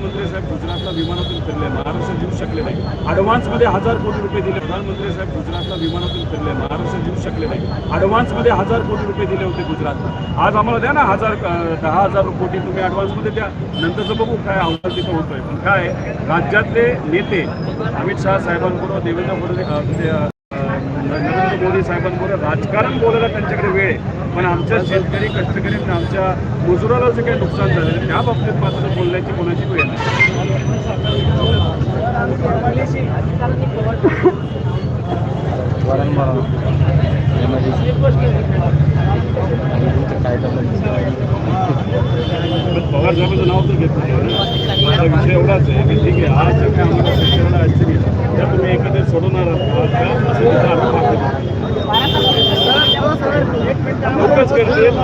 प्रधानमंत्री साहेब गुजरातला विमानातून फिरले महाराष्ट्र येऊ शकले नाही. ॲडव्हान्समध्ये हजार कोटी रुपये दिले. प्रधानमंत्री साहेब गुजरातला विमानातून फिरले महाराष्ट्र येऊ शकले नाही. ॲडव्हान्समध्ये हजार कोटी रुपये दिले होते गुजरातला. आज आम्हाला द्या ना हजार दहा हजार कोटी तुम्ही ॲडव्हान्समध्ये द्या. नंतरचं बघू काय अहवाल तिथं होतोय. पण काय राज्यातले नेते अमित शहा साहेबांबरोबर देवेंद्र फडणवीस म्हणजे, नरेंद्र मोदी साहेबांबरोबर राजकारण बोलायला त्यांच्याकडे वेळ आहे. पण आमच्या शेतकरी कष्टकरी आणि आमच्या मजुराला जे काही नुकसान आहे, त्या बाबतीत मात्र बोलण्याची कोणाची वेळ पवार साहेबांचं नाव तर घेत नाही. माझा विषय एवढाच आहे की ठीक आहे. आज आम्हाला আজকের দিন